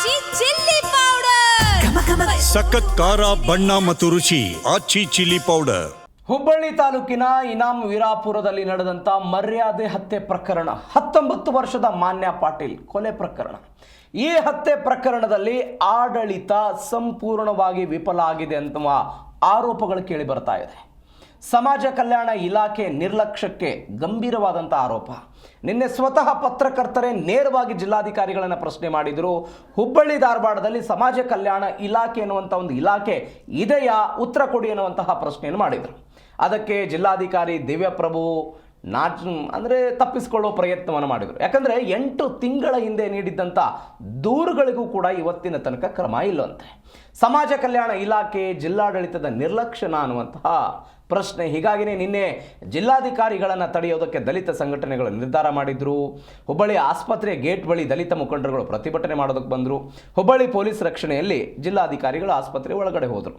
ಆಚಿ chilli powder ಸಖತ್ ಖಾರ ಬಣ್ಣ ಮತ್ತು ರುಚಿ ಆಚಿ ಚಿಲ್ಲಿ ಪೌಡರ್ ಹುಬ್ಬಳ್ಳಿ ತಾಲೂಕಿನ ಇನಾಮ್ ವೀರಾಪುರದಲ್ಲಿ ನಡೆದಂಥ ಮರ್ಯಾದೆ ಹತ್ಯೆ ಪ್ರಕರಣ ಹತ್ತೊಂಬತ್ತು ವರ್ಷದ ಮಾನ್ಯ ಪಾಟೀಲ್ ಕೊಲೆ ಪ್ರಕರಣ. ಈ ಹತ್ಯೆ ಪ್ರಕರಣದಲ್ಲಿ ಆಡಳಿತ ಸಂಪೂರ್ಣವಾಗಿ ವಿಫಲ ಆಗಿದೆ ಅಂತ ಆರೋಪಗಳು ಕೇಳಿ ಬರ್ತಾ ಇದೆ. ಸಮಾಜ ಕಲ್ಯಾಣ ಇಲಾಖೆ ನಿರ್ಲಕ್ಷ್ಯಕ್ಕೆ ಗಂಭೀರವಾದಂಥ ಆರೋಪ. ನಿನ್ನೆ ಸ್ವತಃ ಪತ್ರಕರ್ತರೇ ನೇರವಾಗಿ ಜಿಲ್ಲಾಧಿಕಾರಿಗಳನ್ನು ಪ್ರಶ್ನೆ ಮಾಡಿದರು. ಹುಬ್ಬಳ್ಳಿ ಧಾರವಾಡದಲ್ಲಿ ಸಮಾಜ ಕಲ್ಯಾಣ ಇಲಾಖೆ ಎನ್ನುವಂಥ ಒಂದು ಇಲಾಖೆ ಇದೆಯಾ? ಉತ್ತರ ಕೊಡಿ ಎನ್ನುವಂತಹ ಪ್ರಶ್ನೆಯನ್ನು ಮಾಡಿದರು. ಅದಕ್ಕೆ ಜಿಲ್ಲಾಧಿಕಾರಿ ದಿವ್ಯಪ್ರಭು ನಾಚ್ ಅಂದರೆ ತಪ್ಪಿಸಿಕೊಳ್ಳುವ ಪ್ರಯತ್ನವನ್ನು ಮಾಡಿದರು. ಯಾಕಂದರೆ ಎಂಟು ತಿಂಗಳ ಹಿಂದೆ ನೀಡಿದ್ದಂಥ ದೂರುಗಳಿಗೂ ಕೂಡ ಇವತ್ತಿನ ತನಕ ಕ್ರಮ ಇಲ್ಲವಂತೆ. ಸಮಾಜ ಕಲ್ಯಾಣ ಇಲಾಖೆ ಜಿಲ್ಲಾಡಳಿತದ ನಿರ್ಲಕ್ಷ್ಯನ ಅನ್ನುವಂತಹ ಪ್ರಶ್ನೆ. ಹೀಗಾಗಿನೇ ನಿನ್ನೆ ಜಿಲ್ಲಾಧಿಕಾರಿಗಳನ್ನು ತಡೆಯೋದಕ್ಕೆ ದಲಿತ ಸಂಘಟನೆಗಳು ನಿರ್ಧಾರ ಮಾಡಿದ್ರು. ಹುಬ್ಬಳ್ಳಿ ಆಸ್ಪತ್ರೆ ಗೇಟ್ ಬಳಿ ದಲಿತ ಮುಖಂಡರುಗಳು ಪ್ರತಿಭಟನೆ ಮಾಡೋದಕ್ಕೆ ಬಂದರು. ಹುಬ್ಬಳ್ಳಿ ಪೊಲೀಸ್ ರಕ್ಷಣೆಯಲ್ಲಿ ಜಿಲ್ಲಾಧಿಕಾರಿಗಳು ಆಸ್ಪತ್ರೆ ಒಳಗಡೆ ಹೋದರು.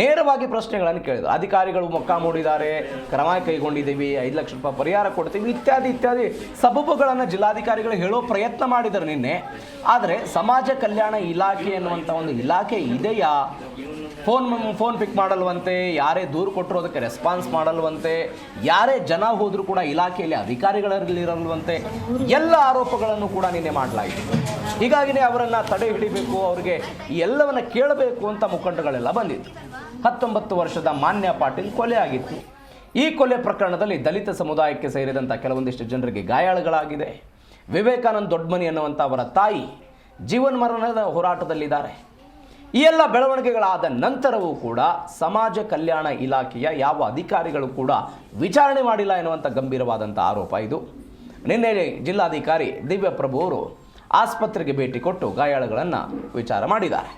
ನೇರವಾಗಿ ಪ್ರಶ್ನೆಗಳನ್ನು ಕೇಳಿದರು. ಅಧಿಕಾರಿಗಳು ಮೊಕ್ಕ ಮೂಡಿದ್ದಾರೆ, ಕ್ರಮ ಕೈಗೊಂಡಿದ್ದೀವಿ, ಐದು ಲಕ್ಷ ರೂಪಾಯಿ ಪರಿಹಾರ ಕೊಡ್ತೀವಿ, ಇತ್ಯಾದಿ ಇತ್ಯಾದಿ ಸಬಬುಗಳನ್ನು ಜಿಲ್ಲಾಧಿಕಾರಿಗಳು ಹೇಳೋ ಪ್ರಯತ್ನ ಮಾಡಿದರು ನಿನ್ನೆ. ಆದರೆ ಸಮಾಜ ಕಲ್ಯಾಣ ಇಲಾಖೆ ಎನ್ನುವಂಥ ಒಂದು ಇಲಾಖೆ ಇದೆಯಾ? ಫೋನ್ ಫೋನ್ ಪಿಕ್ ಮಾಡಲ್ವಂತೆ, ಯಾರೇ ದೂರು ಕೊಟ್ಟರು ಅದಕ್ಕೆ ರೆಸ್ಪಾನ್ಸ್ ಮಾಡಲ್ವಂತೆ, ಯಾರೇ ಜನ ಹೋದರೂ ಕೂಡ ಇಲಾಖೆಯಲ್ಲಿ ಅಧಿಕಾರಿಗಳಲ್ಲಿರಲ್ವಂತೆ, ಎಲ್ಲ ಆರೋಪಗಳನ್ನು ಕೂಡ ನಿನ್ನೆ ಮಾಡಲಾಯಿತು. ಹೀಗಾಗಿನೇ ಅವರನ್ನು ತಡೆ ಹಿಡಿಬೇಕು, ಅವರಿಗೆ ಎಲ್ಲವನ್ನ ಕೇಳಬೇಕು ಅಂತ ಮುಖಂಡಗಳೆಲ್ಲ ಬಂದಿತ್ತು ಹತ್ತೊಂಬತ್ತು ವರ್ಷದ ಮಾನ್ಯ ಪಾಟೀಲ್ ಕೊಲೆ ಆಗಿತ್ತು. ಈ ಕೊಲೆ ಪ್ರಕರಣದಲ್ಲಿ ದಲಿತ ಸಮುದಾಯಕ್ಕೆ ಸೇರಿದಂಥ ಕೆಲವೊಂದಿಷ್ಟು ಜನರಿಗೆ ಗಾಯಾಳುಗಳಾಗಿದೆ. ವಿವೇಕಾನಂದ್ ದೊಡ್ಡಮನಿ ಅನ್ನುವಂಥ ಅವರ ತಾಯಿ ಜೀವನ್ಮರಣದ ಹೋರಾಟದಲ್ಲಿದ್ದಾರೆ. ಈ ಎಲ್ಲ ಬೆಳವಣಿಗೆಗಳಾದ ನಂತರವೂ ಕೂಡ ಸಮಾಜ ಕಲ್ಯಾಣ ಇಲಾಖೆಯ ಯಾವ ಅಧಿಕಾರಿಗಳು ಕೂಡ ವಿಚಾರಣೆ ಮಾಡಿಲ್ಲ ಎನ್ನುವಂಥ ಗಂಭೀರವಾದಂಥ ಆರೋಪ ಇದು. ನಿನ್ನೆ ಜಿಲ್ಲಾಧಿಕಾರಿ ದಿವ್ಯಪ್ರಭು ಅವರು ಆಸ್ಪತ್ರೆಗೆ ಭೇಟಿ ಕೊಟ್ಟು ಗಾಯಾಳುಗಳನ್ನು ವಿಚಾರ ಮಾಡಿದ್ದಾರೆ.